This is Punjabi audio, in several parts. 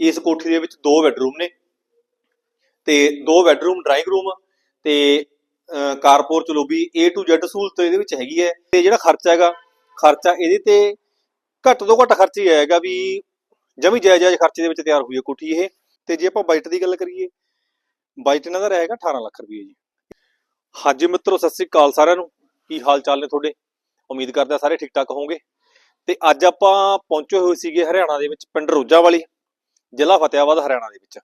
ਇਸ ਕੋਠੀ ਦੇ ਵਿੱਚ ਦੋ ਬੈੱਡਰੂਮ ਨੇ ਤੇ ਦੋ ਬੈੱਡਰੂਮ ਡਰਾਇੰਗ ਰੂਮ ਤੇ car porch lobby A to Z ਸਹੂਲਤ ਇਹਦੇ ਵਿੱਚ ਹੈਗੀ ਹੈ ਤੇ ਜਿਹੜਾ ਖਰਚਾ ਹੈਗਾ, ਖਰਚਾ ਇਹਦੇ ਤੇ ਘੱਟ ਤੋਂ ਘੱਟ ਖਰਚ ਹੀ ਆਏਗਾ ਵੀ ਜਮੀ ਜਾਇਜ਼ ਖਰਚੇ ਦੇ ਵਿੱਚ ਤਿਆਰ ਹੋਈ ਹੈ ਕੋਠੀ ਇਹ ਤੇ ਜੇ ਆਪਾਂ ਬਜਟ ਦੀ ਗੱਲ ਕਰੀਏ ਬਜਟ ਇਹਨਾਂ ਦਾ ਰਹੇਗਾ 18 ਲੱਖ ਰੁਪਏ ਜੀ। ਹਾਂਜੀ ਮਿੱਤਰੋ, ਸਤਿ ਸ੍ਰੀ ਅਕਾਲ ਸਾਰਿਆਂ ਨੂੰ। ਕੀ ਹਾਲ ਚਾਲ ਨੇ ਤੁਹਾਡੇ? ਉਮੀਦ ਕਰਦੇ ਹਾਂ ਸਾਰੇ ਠੀਕ ਠਾਕ ਹੋਵੋਗੇ। ਤੇ ਅੱਜ ਆਪਾਂ ਪਹੁੰਚੇ ਹੋਏ ਸੀਗੇ ਹਰਿਆਣਾ ਦੇ ਵਿੱਚ ਪਿੰਡ ਰੋਜਾ ਵਾਲੀ ਜ਼ਿਲ੍ਹਾ ਫਤਿਆਬਾਦ ਹਰਿਆਣਾ ਦੇ ਵਿੱਚ।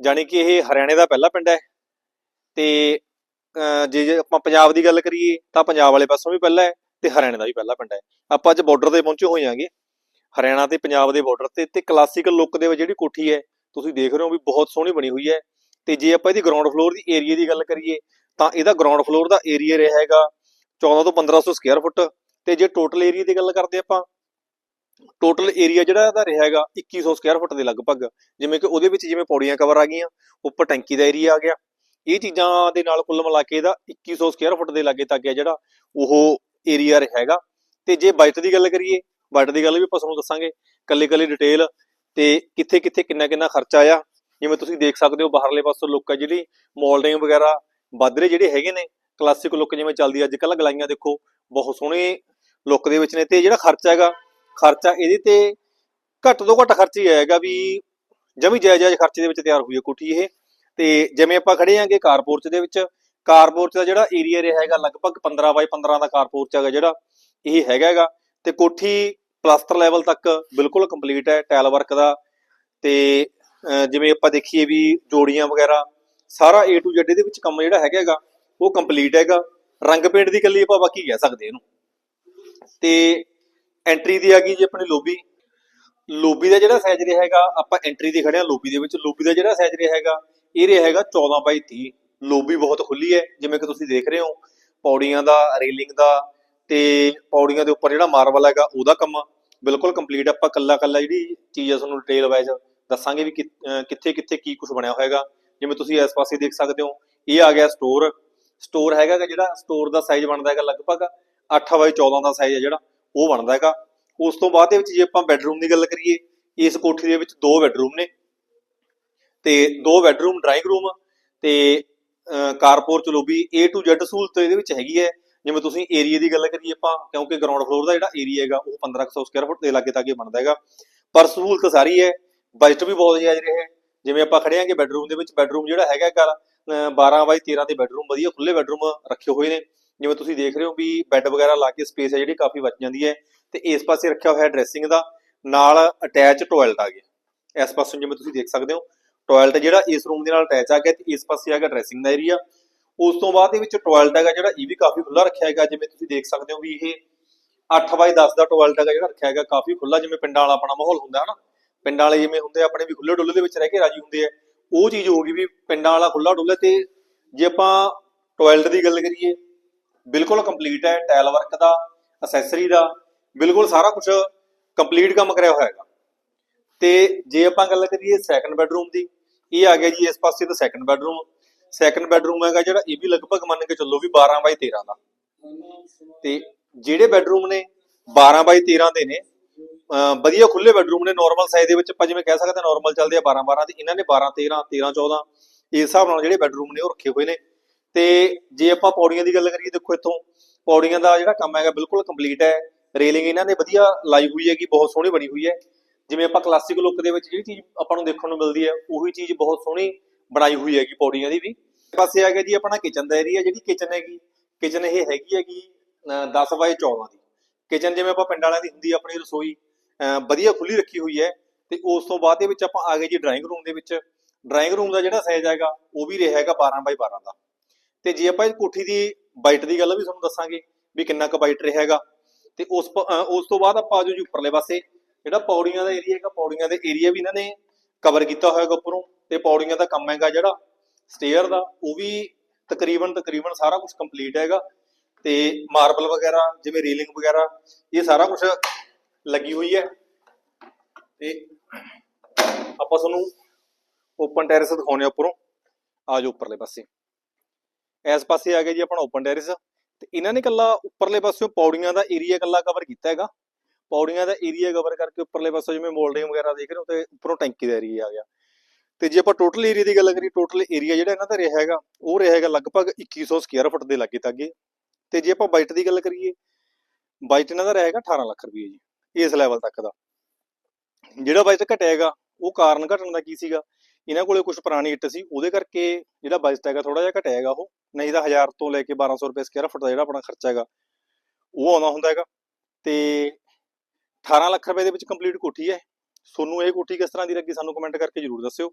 ਜਾਣੀ ਕਿ ਇਹ ਹਰਿਆਣੇ ਦਾ ਪਹਿਲਾ ਪਿੰਡ ਹੈ ਤੇ ਜੇ ਆਪਾਂ ਪੰਜਾਬ ਦੀ ਗੱਲ ਕਰੀਏ ਤਾਂ ਪੰਜਾਬ ਵਾਲੇ ਪਾਸੋਂ ਵੀ ਪਹਿਲਾ ਹੈ ਤੇ ਹਰਿਆਣੇ ਦਾ ਵੀ ਪਹਿਲਾ ਪਿੰਡ ਹੈ। ਆਪਾਂ ਅੱਜ ਬਾਰਡਰ ਤੇ ਪਹੁੰਚੇ ਹੋਏ ਆਂਗੇ ਹਰਿਆਣਾ ਤੇ ਪੰਜਾਬ ਦੇ ਬਾਰਡਰ ਤੇ ਤੇ ਕਲਾਸੀਕਲ ਲੁੱਕ ਦੇ ਵਿੱਚ ਜਿਹੜੀ ਕੋਠੀ ਹੈ, ਤੁਸੀਂ ਦੇਖ ਰਹੇ ਹੋ ਵੀ ਬਹੁਤ ਸੋਹਣੀ ਬਣੀ ਹੋਈ ਹੈ। ਤੇ ਜੇ ਆਪਾਂ ਇਹਦੀ ਗਰਾਊਂਡ ਫਲੋਰ ਦੀ ਏਰੀਆ ਦੀ ਗੱਲ ਕਰੀਏ, ਤਾਂ ਇਹਦਾ ਗਰਾਊਂਡ ਫਲੋਰ ਦਾ ਏਰੀਆ ਰਿਹਾ ਹੈਗਾ 14 ਤੋਂ 1500 ਸਕੁਅਰ ਫੁੱਟ ਤੇ ਜੇ ਟੋਟਲ ਏਰੀਆ ਦੀ ਗੱਲ ਕਰਦੇ ਆਪਾਂ ਟੋਟਲ ਏਰੀਆ ਜਿਹੜਾ ਇਹਦਾ ਰਿਹਾ ਹੈਗਾ 2100 ਸਕੁਅਰ ਫੁੱਟ ਦੇ ਲਗਭਗ, ਜਿਵੇਂ ਕਿ ਉਹਦੇ ਵਿੱਚ ਜਿਵੇਂ ਪੌੜੀਆਂ ਕਵਰ ਆ ਗਈਆਂ, ਉੱਪਰ ਟੈਂਕੀ ਦਾ ਏਰੀਆ ਆ ਗਿਆ। ਇਹ ਚੀਜ਼ਾਂ ਦੇ ਨਾਲ ਕੁੱਲ ਮਿਲਾ ਕੇ ਇਹਦਾ 2100 ਸਕੁਅਰ ਫੁੱਟ ਦੇ ਲਾਗੇ ਤੱਕ ਹੈ ਜਿਹੜਾ ਉਹ ਏਰੀਆ ਰਿਹਾ ਹੈਗਾ ਤੇ ਜੇ ਬਜਟ ਦੀ ਗੱਲ ਕਰੀਏ ਬਜਟ ਦੀ ਗੱਲ ਵੀ ਆਪਾਂ ਤੁਹਾਨੂੰ ਦੱਸਾਂਗੇ, ਕੱਲੇ ਕੱਲੇ ਡਿਟੇਲ ਤੇ ਕਿੱਥੇ ਕਿੱਥੇ ਕਿੰਨਾ ਕਿੰਨਾ ਖਰਚਾ ਆ ਜਿਵੇਂ ਤੁਸੀਂ ਦੇਖ ਸਕਦੇ ਹੋ ਬਾਹਰਲੇ ਪਾਸੋਂ ਲੁੱਕ ਹੈ ਜਿਹੜੀ ਮੋਲਡਿੰਗ ਵਗੈਰਾ ਬਾਦਰੇ ਜਿਹੜੇ ਹੈਗੇ ਨੇ ਕਲਾਸਿਕ ਲੁੱਕ ਜਿਵੇਂ ਚੱਲਦੀ ਅੱਜ ਕੱਲ੍ਹ ਗਲਾਈਆਂ ਦੇਖੋ, ਬਹੁਤ ਸੋਹਣੇ ਲੁੱਕ ਦੇ ਵਿੱਚ ਨੇ ਤੇ ਜਿਹੜਾ ਖਰਚਾ ਹੈਗਾ ਖਰਚਾ ਇਹਦੇ ਤੇ ਘੱਟ ਤੋਂ ਘੱਟ ਖਰਚ ਹੀ ਆਏਗਾ ਵੀ ਜਮੀ ਜਾਇਜ਼ ਜਾਇਜ਼ ਖਰਚੇ ਦੇ ਵਿੱਚ ਤਿਆਰ ਹੋਈ ਹੈ ਕੋਠੀ ਇਹ। ਤੇ ਜਿਵੇਂ ਆਪਾਂ ਖੜੇ ਆਂਗੇ ਕਾਰਪੋਰਚ ਦੇ ਵਿੱਚ, ਕਾਰਪੋਰਚ ਦਾ ਜਿਹੜਾ ਏਰੀਆ ਰਿਹਾ ਹੈਗਾ ਲਗਭਗ 15 ਬਾਈ 15 ਦਾ ਕਾਰਪੋਰਚ ਹੈਗਾ ਜਿਹੜਾ, ਇਹ ਹੈਗਾ ਹੈਗਾ। ਤੇ ਕੋਠੀ ਪਲਾਸਟਰ ਲੈਵਲ ਤੱਕ ਬਿਲਕੁਲ ਕੰਪਲੀਟ ਹੈ, ਟਾਇਲ ਵਰਕ ਦਾ। ਤੇ ਜਿਵੇਂ ਆਪਾਂ ਦੇਖੀਏ ਵੀ ਜੋੜੀਆਂ ਵਗੈਰਾ, ਸਾਰਾ A to Z ਦੇ ਵਿੱਚ ਕੰਮ ਜਿਹੜਾ ਹੈਗਾ ਹੈਗਾ, ਉਹ ਕੰਪਲੀਟ ਹੈਗਾ। ਰੰਗ ਪੇਂਟ ਦੀ ਕੱਲੀ ਆਪਾਂ ਬਾਕੀ ਕਹਿ ਸਕਦੇ ਇਹਨੂੰ। ਤੇ ਐਂਟਰੀ ਦੀ ਆ ਗਈ ਜੀ ਆਪਣੀ ਲੋਬੀ। ਲੋਬੀ ਦਾ ਜਿਹੜਾ ਸਾਈਜ਼ ਰਿਹਾ ਹੈਗਾ, ਆਪਾਂ ਐਂਟਰੀ ਤੇ ਖੜੇ ਆ ਲੋਬੀ ਦੇ ਵਿੱਚ। ਲੋਬੀ ਦਾ ਜਿਹੜਾ ਸਾਈਜ਼ ਰਿਹਾ ਹੈਗਾ, ਇਹ ਰਿਹਾ ਹੈਗਾ 14 ਬਾਈ 30 ਲੋਬੀ ਬਹੁਤ ਖੁੱਲੀ ਹੈ, ਜਿਵੇਂ ਕਿ ਤੁਸੀਂ ਦੇਖ ਰਹੇ ਹੋ। ਪੌੜੀਆਂ ਦਾ ਰੇਲਿੰਗ ਦਾ ਤੇ ਪੌੜੀਆਂ ਦੇ ਉੱਪਰ ਜਿਹੜਾ ਮਾਰਬਲ ਹੈਗਾ, ਉਹਦਾ ਕੰਮ ਬਿਲਕੁਲ ਕੰਪਲੀਟ ਆਪਾਂ ਕੱਲਾ ਕੱਲਾ ਜਿਹੜੀ ਚੀਜ਼ ਆ, ਤੁਹਾਨੂੰ ਡਿਟੇਲ ਵਾਈਜ਼ ਦੱਸਾਂਗੇ ਵੀ ਕਿੱਥੇ ਕਿੱਥੇ ਕੀ ਕੁਝ ਬਣਿਆ ਹੋਏਗਾ ਜਿਵੇਂ ਤੁਸੀਂ ਇਸ ਪਾਸੇ ਦੇਖ ਸਕਦੇ ਹੋ, ਇਹ ਆ ਗਿਆ ਸਟੋਰ ਸਟੋਰ ਹੈਗਾ ਜਿਹੜਾ ਸਟੋਰ ਦਾ ਸਾਈਜ਼ ਬਣਦਾ ਹੈਗਾ ਲਗਭਗ 8 ਬਾਈ 14 ਦਾ ਸਾਈਜ਼ ਹੈ ਜਿਹੜਾ। ਉਹ ਬਣਦਾ ਹੈਗਾ। ਉਸ ਤੋਂ ਬਾਅਦ ਦੇ ਵਿੱਚ ਜੇ ਆਪਾਂ ਬੈੱਡਰੂਮ ਦੀ ਗੱਲ ਕਰੀਏ, ਇਸ ਕੋਠੀ ਦੇ ਵਿੱਚ ਦੋ ਬੈੱਡਰੂਮ ਨੇ। ਤੇ ਦੋ ਬੈੱਡਰੂਮ ਡਰਾਇੰਗ ਰੂਮ ਤੇ ਕਾਰਪੋਰ ਚਲੋਬੀ A to Z ਸਹੂਲਤ ਇਹਦੇ ਵਿੱਚ ਹੈਗੀ ਹੈ। ਜਿਵੇਂ ਤੁਸੀਂ ਏਰੀਆ ਦੀ ਗੱਲ ਕਰੀਏ ਆਪਾਂ, ਕਿਉਂਕਿ ਗਰਾਊਂਡ ਫਲੋਰ ਦਾ ਜਿਹੜਾ ਏਰੀਆ ਹੈਗਾ, ਉਹ 1500 ਸਕੁਅਰ ਫੁੱਟ ਦੇ ਲਾਗੇ ਤਾਗੇ ਬਣਦਾ ਹੈਗਾ। ਪਰ ਸਹੂਲਤ ਸਾਰੀ ਹੈ ਬਜਟ ਵੀ ਬਹੁਤ ਜਾਇਜ਼ ਰਿਹਾ ਜਿਵੇਂ ਆਪਾਂ ਖੜੇ ਆਂਗੇ ਬੈੱਡਰੂਮ ਦੇ ਵਿੱਚ ਬੈੱਡਰੂਮ ਜਿਹੜਾ ਹੈਗਾ ਹੈਗਾ ਅਹ 12 ਬਾਈ 13 ਦੇ ਬੈੱਡਰੂਮ ਵਧੀਆ ਖੁੱਲੇ ਬੈੱਡਰੂਮ ਰੱਖੇ ਹੋਏ ਨੇ। ਜਿਵੇਂ ਤੁਸੀਂ ਦੇਖ ਰਹੇ ਹੋ ਵੀ ਬੈੱਡ ਵਗੈਰਾ ਲਾ ਕੇ ਸਪੇਸ ਹੈ ਜਿਹੜੀ ਕਾਫੀ ਬਚ ਜਾਂਦੀ ਹੈ ਤੇ ਇਸ ਪਾਸੇ ਰੱਖਿਆ ਹੋਇਆ ਡਰੈਸਿੰਗ ਦਾ ਨਾਲ ਅਟੈਚ ਟਾਇਲਟ ਆ ਗਿਆ ਇਸ ਪਾਸੇ ਜਿਵੇਂ ਤੁਸੀਂ ਦੇਖ ਸਕਦੇ ਹੋ ਟਾਇਲਟ ਜਿਹੜਾ ਇਸ ਰੂਮ ਦੇ ਨਾਲ ਅਟੈਚ ਆ ਗਿਆ ਤੇ ਇਸ ਪਾਸੇ ਆ ਗਿਆ ਡਰੈਸਿੰਗ ਦਾ ਏਰੀਆ ਉਸ ਤੋਂ ਬਾਅਦ ਦੇ ਵਿੱਚ ਟਾਇਲਟ ਹੈਗਾ ਜਿਹੜਾ ਇਹ ਵੀ ਕਾਫੀ ਖੁੱਲਾ ਰੱਖਿਆ ਹੈਗਾ ਜਿਵੇਂ ਤੁਸੀਂ ਦੇਖ ਸਕਦੇ ਹੋ ਵੀ ਇਹ 8 ਬਾਈ 10 ਦਾ ਟਾਇਲਟ ਹੈਗਾ ਜਿਹੜਾ ਰੱਖਿਆ ਹੈਗਾ ਕਾਫੀ ਖੁੱਲਾ ਜਿਵੇਂ ਪਿੰਡਾਂ ਵਾਲਾ ਆਪਣਾ ਮਾਹੌਲ ਹੁੰਦਾ ਹੈ ਨਾ ਪਿੰਡਾਂ ਵਾਲੇ ਜਿਵੇਂ ਹੁੰਦੇ ਆ, ਆਪਣੇ ਵੀ ਖੁੱਲੇ ਡੁੱਲੇ ਦੇ ਵਿੱਚ ਰਹਿ ਕੇ ਰਾਜੀ ਹੁੰਦੇ ਆ। ਉਹ ਚੀਜ਼ ਹੋ ਗਈ ਵੀ ਪਿੰਡਾਂ ਵਾਲਾ ਖੁੱਲਾ ਡੁੱਲੇ ਤੇ ਜੇ ਆਪਾਂ ਟਾਇਲਟ ਦੀ ਗੱਲ ਕਰੀਏ ਬਿਲਕੁਲ ਕੰਪਲੀਟ ਹੈ ਟਾਇਲ ਵਰਕ ਦਾ ਅਸੈਸਰੀ ਦਾ, ਬਿਲਕੁਲ ਸਾਰਾ ਕੁਝ ਕੰਪਲੀਟ ਕੰਮ ਕਰਿਆ ਹੋਇਆ ਹੈਗਾ। ਤੇ ਜੇ ਆਪਾਂ ਗੱਲ ਕਰੀਏ ਸੈਕੰਡ ਬੈਡਰੂਮ ਦੀ, ਇਹ ਆ ਗਿਆ ਜੀ ਇਸ ਪਾਸੇ ਦਾ ਸੈਕੰਡ ਬੈਡਰੂਮ ਸੈਕੰਡ ਬੈਡਰੂਮ ਹੈਗਾ ਜਿਹੜਾ, ਇਹ ਵੀ ਲਗਭਗ ਮੰਨ ਕੇ ਚੱਲੋ ਵੀ 12 ਬਾਈ 13 ਦਾ। ਤੇ ਜਿਹੜੇ ਬੈਡਰੂਮ ਨੇ 12 ਬਾਈ 13 ਦੇ ਨੇ ਵਧੀਆ ਖੁੱਲੇ ਬੈਡਰੂਮ ਨੇ ਨਾਰਮਲ ਸਾਈਜ਼ ਦੇ ਵਿੱਚ ਆਪਾਂ ਜਿਵੇਂ ਕਹਿ ਸਕਦੇ ਨਾਰਮਲ ਚੱਲਦੇ ਆ 12 12 ਤੇ ਇਹਨਾਂ ਨੇ 12 13 13 14 ਇਸ ਹਿਸਾਬ ਨਾਲ ਜਿਹੜੇ ਬੈਡਰੂਮ ਨੇ ਉਹ ਰੱਖੇ ਹੋਏ ਨੇ। ਤੇ ਜੇ ਆਪਾਂ ਪੌੜੀਆਂ ਦੀ ਗੱਲ ਕਰੀਏ, ਦੇਖੋ ਇੱਥੋਂ ਪੌੜੀਆਂ ਦਾ ਜਿਹੜਾ ਕੰਮ ਹੈਗਾ ਬਿਲਕੁਲ ਕੰਪਲੀਟ ਹੈ। ਰੇਲਿੰਗ ਇਹਨਾਂ ਨੇ ਵਧੀਆ ਲਾਈ ਹੋਈ ਹੈਗੀ, ਬਹੁਤ ਸੋਹਣੀ ਬਣੀ ਹੋਈ ਹੈ। ਜਿਵੇਂ ਆਪਾਂ ਕਲਾਸਿਕ ਲੁੱਕ ਦੇ ਵਿੱਚ ਜਿਹੜੀ ਚੀਜ਼ ਆਪਾਂ ਨੂੰ ਦੇਖਣ ਨੂੰ ਮਿਲਦੀ ਹੈ, ਉਹੀ ਚੀਜ਼ ਬਹੁਤ ਸੋਹਣੀ ਬਣਾਈ ਹੋਈ ਹੈਗੀ ਪੌੜੀਆਂ ਦੀ ਵੀ। ਪਾਸੇ ਆ ਗਿਆ ਜੀ ਆਪਣਾ ਕਿਚਨ ਦਾ ਏਰੀਆ ਜਿਹੜੀ ਕਿਚਨ ਹੈਗੀ ਕਿਚਨ ਇਹ ਹੈਗੀ ਹੈਗੀ, ਅਹ 10 ਬਾਈ 14 ਦੀ। ਕਿਚਨ ਜਿਵੇਂ ਆਪਾਂ ਪਿੰਡ ਵਾਲਿਆਂ ਦੀ ਹੁੰਦੀ ਆਪਣੀ ਰਸੋਈ, ਅਹ, ਵਧੀਆ ਖੁੱਲੀ ਰੱਖੀ ਹੋਈ ਹੈ ਤੇ ਉਸ ਤੋਂ ਬਾਅਦ ਦੇ ਵਿੱਚ ਆਪਾਂ ਆ ਗਏ ਜੀ ਡਰਾਇੰਗ ਰੂਮ ਦੇ ਵਿੱਚ। ਡਰਾਇੰਗ ਰੂਮ ਦਾ ਜਿਹੜਾ ਸਾਈਜ਼ ਹੈਗਾ, ਉਹ ਵੀ ਰਿਹਾ ਹੈਗਾ 12 ਬਾਏ 12 ਦਾ। ਤੇ ਜੇ ਆਪਾਂ ਇਸ ਕੋਠੀ ਦੀ ਬਾਈਟ ਦੀ ਗੱਲ ਵੀ ਤੁਹਾਨੂੰ ਦੱਸਾਂਗੇ ਵੀ ਕਿੰਨਾ ਕੁ ਬਾਈਟ ਰਿਹਾ ਹੈਗਾ, ਤੇ ਉਸ ਉਸ ਤੋਂ ਬਾਅਦ ਆਪਾਂ ਆ ਜਾਓ ਜੀ ਉੱਪਰਲੇ ਪਾਸੇ, ਜਿਹੜਾ ਪੌੜੀਆਂ ਦਾ ਏਰੀਆ ਹੈਗਾ, ਪੌੜੀਆਂ ਦੇ ਏਰੀਆ ਵੀ ਇਹਨਾਂ ਨੇ ਕਵਰ ਕੀਤਾ ਹੋਇਆ ਹੈਗਾ ਉੱਪਰੋਂ, ਤੇ ਪੌੜੀਆਂ ਦਾ ਕੰਮ ਹੈਗਾ ਜਿਹੜਾ ਸਟੇਅਰ ਦਾ, ਉਹ ਵੀ ਤਕਰੀਬਨ ਤਕਰੀਬਨ ਸਾਰਾ ਕੁਝ ਕੰਪਲੀਟ ਹੈਗਾ, ਤੇ ਮਾਰਬਲ ਵਗੈਰਾ, ਜਿਵੇਂ ਰੇਲਿੰਗ ਵਗੈਰਾ, ਇਹ ਸਾਰਾ ਕੁਝ ਲੱਗੀ ਹੋਈ ਹੈ, ਤੇ ਆਪਾਂ ਤੁਹਾਨੂੰ ਓਪਨ ਟੈਰੇਸ ਦਿਖਾਉਣੇ ਆ ਉੱਪਰੋਂ, ਆ ਜਾਓ ਉੱਪਰਲੇ ਪਾਸੇ। ਇਸ ਪਾਸੇ ਆ ਗਿਆ ਜੀ ਆਪਣਾ ਓਪਨ ਟੈਰੇਸ ਤੇ ਇਹਨਾਂ ਨੇ ਕੱਲਾ ਉੱਪਰਲੇ ਪਾਸਿਓਂ ਪੌੜੀਆਂ ਦਾ ਏਰੀਆ ਕੱਲਾ ਕਵਰ ਕੀਤਾ ਹੈਗਾ। ਪੌੜੀਆਂ ਦਾ ਏਰੀਆ ਕਵਰ ਕਰਕੇ ਉੱਪਰਲੇ ਪਾਸੇ ਜਿਵੇਂ ਮੋਲਡਿੰਗ ਵਗੈਰਾ ਦੇਖ ਰਹੇ ਹੋ ਤੇ ਉੱਪਰੋਂ ਟੈਂਕੀ ਦਾ ਏਰੀਆ ਆ ਗਿਆ। ਤੇ ਜੇ ਆਪਾਂ ਟੋਟਲ ਏਰੀਆ ਦੀ ਗੱਲ ਕਰੀਏ ਟੋਟਲ ਏਰੀਆ ਜਿਹੜਾ ਇਹਨਾਂ ਦਾ ਰਿਹਾ ਹੈਗਾ, ਉਹ ਰਿਹਾ ਹੈਗਾ ਲਗਭਗ 2100 ਸਕੁਅਰ ਫੁੱਟ ਦੇ ਲਾਗੇ ਤਾਗੇ। ਤੇ ਜੇ ਆਪਾਂ ਬਜਟ ਦੀ ਗੱਲ ਕਰੀਏ ਬਜਟ ਇਹਨਾਂ ਦਾ ਰਿਹਾ ਹੈਗਾ 18 ਲੱਖ ਰੁਪਏ ਜੀ, ਇਸ ਲੈਵਲ ਤੱਕ ਦਾ। ਜਿਹੜਾ ਬਜਟ ਘਟਿਆ ਹੈਗਾ, ਉਹ ਕਾਰਨ ਘਟਣ ਦਾ ਕੀ ਸੀਗਾ? ਇਹਨਾਂ ਕੋਲੇ ਕੁਝ ਪੁਰਾਣੀ ਇੱਟ ਸੀ, ਉਹਦੇ ਕਰਕੇ ਜਿਹੜਾ ਬਜਟ ਹੈਗਾ ਥੋੜਾ ਜਿਹਾ ਘਟਿਆ ਹੈਗਾ ਉਹ। ਨਹੀਂ ਤਾਂ 1000 ਤੋਂ ਲੈ ਕੇ 1200 ਰੁਪਏ ਸਕੁਅਰ ਫੁੱਟ ਦਾ ਜਿਹੜਾ ਆਪਣਾ ਖਰਚਾ ਹੈਗਾ, ਉਹ ਆਉਂਦਾ ਹੁੰਦਾ ਹੈਗਾ। ਤੇ 18 ਲੱਖ ਰੁਪਏ ਦੇ ਵਿੱਚ ਕੰਪਲੀਟ ਕੋਠੀ ਹੈ। ਤੁਹਾਨੂੰ ਇਹ ਕੋਠੀ ਕਿਸ ਤਰ੍ਹਾਂ ਦੀ ਲੱਗੀ ਸਾਨੂੰ ਕਮੈਂਟ ਕਰਕੇ ਜਰੂਰ ਦੱਸਿਓ।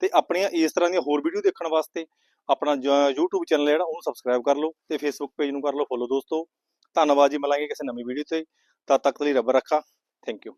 ਤੇ ਆਪਣੀਆਂ ਇਸ ਤਰ੍ਹਾਂ ਦੀਆਂ ਹੋਰ ਵੀਡੀਓ ਦੇਖਣ ਵਾਸਤੇ ਆਪਣਾ ਜ- YouTube ਚੈਨਲ ਜਿਹੜਾ, ਉਹਨੂੰ ਸਬਸਕ੍ਰਾਈਬ ਕਰ ਲਓ ਤੇ Facebook ਪੇਜ ਨੂੰ ਕਰ ਲਓ ਫੋਲੋ ਦੋਸਤੋ। ਧੰਨਵਾਦ ਜੀ, ਮਿਲਾਂਗੇ ਕਿਸੇ ਨਵੀਂ ਵੀਡੀਓ ਤੇ। ਤਦ ਤੱਕ ਲਈ ਰੱਬ ਰੱਖਾ। Thank you